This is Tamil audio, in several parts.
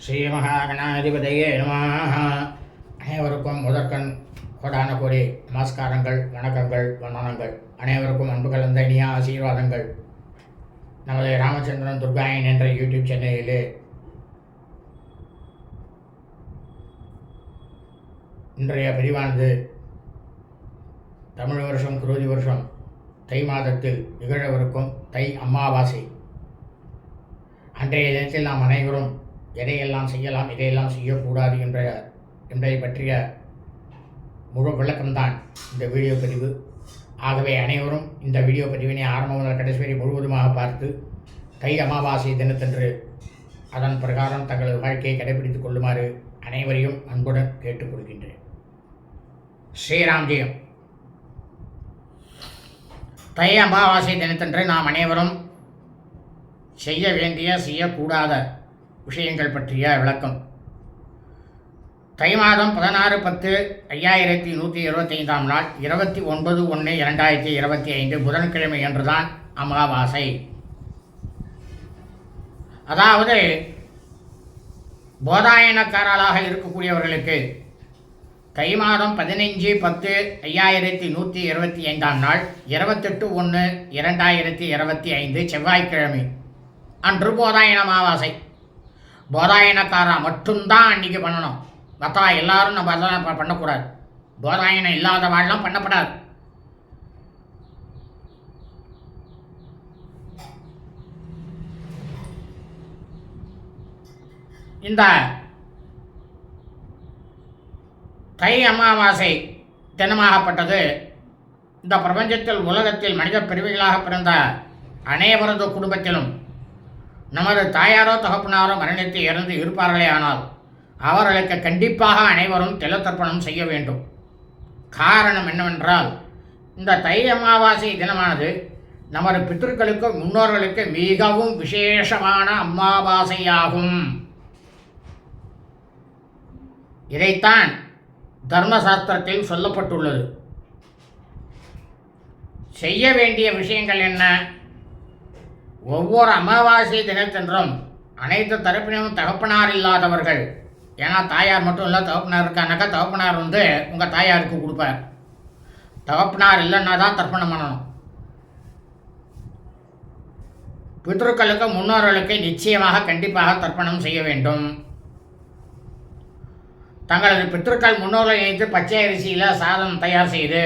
ஸ்ரீமகாகணாதிபதியே நமாக அனைவருக்கும் முதற்கண் கோடான கோடி நமஸ்காரங்கள் வணக்கங்கள் வந்தனங்கள். அனைவருக்கும் அன்பு கலந்த இனிய ஆசீர்வாதங்கள். நமது ராமச்சந்திரன் துர்காயன் என்ற யூடியூப் சேனலிலே இன்றைய பதிவானது தமிழ் வருஷம் குருதி வருஷம் தை மாதத்தில் நிகழவிருக்கும் தை அமாவாசை. அன்றைய தினத்தில் நாம் அனைவரும் எதையெல்லாம் செய்யலாம் எதையெல்லாம் செய்யக்கூடாது என்ற என்பதை பற்றிய முழு விளக்கம்தான் இந்த வீடியோ பதிவு. ஆகவே அனைவரும் இந்த வீடியோ பதிவினை ஆரம்பம் முதல் கடைசி வரை முழுவதுமாக பார்த்து தை அமாவாசை தினத்தன்று அதன் பிரகாரம் தங்களது வாழ்க்கையை கடைபிடித்துக் கொள்ளுமாறு அனைவரையும் அன்புடன் கேட்டுக்கொள்கின்றேன் ஸ்ரீராம்ஜெயம் தை அமாவாசை தினத்தன்று நாம் அனைவரும் செய்ய வேண்டிய செய்யக்கூடாத விஷயங்கள் பற்றிய விளக்கம். தை மாதம் பதினாறு பத்து ஐயாயிரத்தி நூற்றி இருபத்தைந்தாம் நாள் இருபத்தி ஒன்பது ஒன்று இரண்டாயிரத்தி இருபத்தி ஐந்து புதன்கிழமை என்றுதான் அமாவாசை. அதாவது போதாயனக்காரர்களாக இருக்கக்கூடியவர்களுக்கு தை மாதம் பதினைஞ்சு பத்து ஐயாயிரத்தி நூற்றி இருபத்தி ஐந்தாம் நாள் இருபத்தெட்டு ஒன்று இரண்டாயிரத்தி இருபத்தி ஐந்து செவ்வாய்க்கிழமை அன்று போதாயன அமாவாசை. போதாயனக்காரா மட்டும்தான் அன்றைக்கி பண்ணணும். மற்றா எல்லாரும் நம்ம அதெல்லாம் பண்ணக்கூடாது. போதாயனம் இல்லாத வாழலாம் பண்ணப்படாது. இந்த தை அமாவாசை தினமாகப்பட்டது. இந்த பிரபஞ்சத்தில் உலகத்தில் மனித பிரிவுகளாக பிறந்த அனைவரது குடும்பத்திலும் நமது தாயாரோ தகப்பனாரோ மரணித்து இறந்து இருப்பார்களே ஆனால் அவர்களுக்கு கண்டிப்பாக அனைவரும் திலத்தர்ப்பணம் செய்ய வேண்டும். காரணம் என்னவென்றால் இந்த தை அமாவாசை தினமானது நமது பித்தர்களுக்கும் முன்னோர்களுக்கு மிகவும் விசேஷமான அமாவாசையாகும். இதைத்தான் தர்மசாஸ்திரத்தில் சொல்லப்பட்டுள்ளது. செய்ய வேண்டிய விஷயங்கள் என்ன? ஒவ்வொரு அமாவாசை தினத்தன்றும் அனைத்து தரப்பினரும் தகப்பனார் இல்லாதவர்கள். ஏன்னா தாயார் மட்டும் இல்லை தகப்பனார் இருக்கானாக்கா தகப்பனார் வந்து உங்கள் தாயாருக்கு கொடுப்பார். தகப்பனார் இல்லைன்னா தான் தர்ப்பணம் பண்ணணும். பித்ருக்களுக்கு முன்னோர்களுக்கு நிச்சயமாக கண்டிப்பாக தர்ப்பணம் செய்ய வேண்டும். தங்களது பித்ருக்கள் முன்னோர்களை இணைத்து பச்சை அரிசியில் சாதம் தயார் செய்து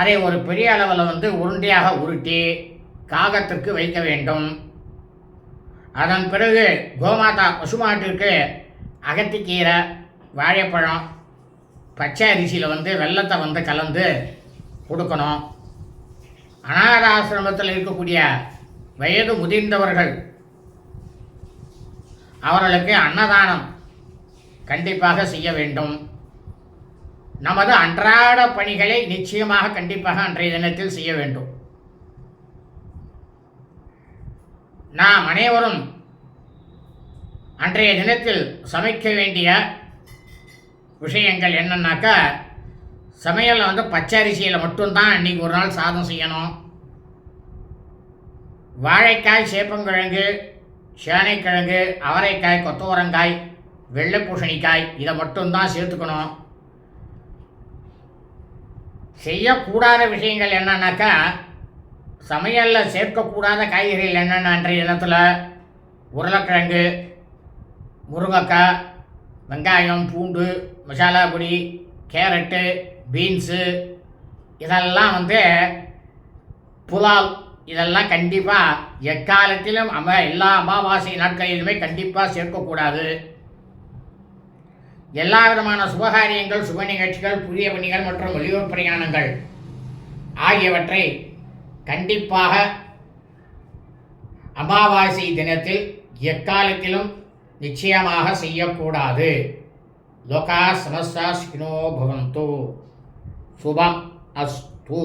அதை ஒரு பெரிய அளவில் வந்து உருண்டையாக உருட்டி காகத்திற்கு வைக்க வேண்டும். அதன் பிறகு கோமாதா பசுமாட்டிற்கு அகத்திக்கீரை வாழைப்பழம் பச்சை அரிசியில் வந்து வெள்ளத்தை வந்து கலந்து கொடுக்கணும். அநாத ஆசிரமத்தில் இருக்கக்கூடிய வயது முதிர்ந்தவர்கள் அவர்களுக்கு அன்னதானம் கண்டிப்பாக செய்ய வேண்டும். நமது அன்றாட பணிகளை நிச்சயமாக கண்டிப்பாக அன்றைய தினத்தில் செய்ய வேண்டும். நாம் அனைவரும் அன்றைய தினத்தில் சமைக்க வேண்டிய விஷயங்கள் என்னன்னாக்கா சமையலில் வந்து பச்சரிசியில் மட்டும்தான் இன்றைக்கி ஒரு நாள் சாதம் செய்யணும். வாழைக்காய் சேப்பங்கிழங்கு சேனைக்கிழங்கு அவரைக்காய் கொத்தவரங்காய் வெள்ளை பூசணிக்காய் இதை மட்டும்தான் சேர்த்துக்கணும். செய்யக்கூடாத விஷயங்கள் என்னன்னாக்கா சமையலில் சேர்க்கக்கூடாத காய்கறிகள் என்னென்ன அன்றைய தினத்தில்? உருளைக்கிழங்கு முருங்கைக்காய் வெங்காயம் பூண்டு மசாலா பொடி கேரட்டு பீன்ஸு இதெல்லாம் வந்து புலால். இதெல்லாம் கண்டிப்பாக எக்காலத்திலும் அம எல்லா அமாவாசை நாட்களிலுமே கண்டிப்பாக சேர்க்கக்கூடாது. எல்லா விதமான சுபகாரியங்கள் சுப நிகழ்ச்சிகள் புதிய பணிகள் மற்றும் வெளியூர் பிரயாணங்கள் ஆகியவற்றை கண்டிப்பாக அமாவாசை தினத்தில் எக்காலத்திலும் நிச்சயமாக செய்யக்கூடாது. லோகா சமஸ்தா ஸ்கினோ பவந்தோ. சுபம் அஸ்தூ.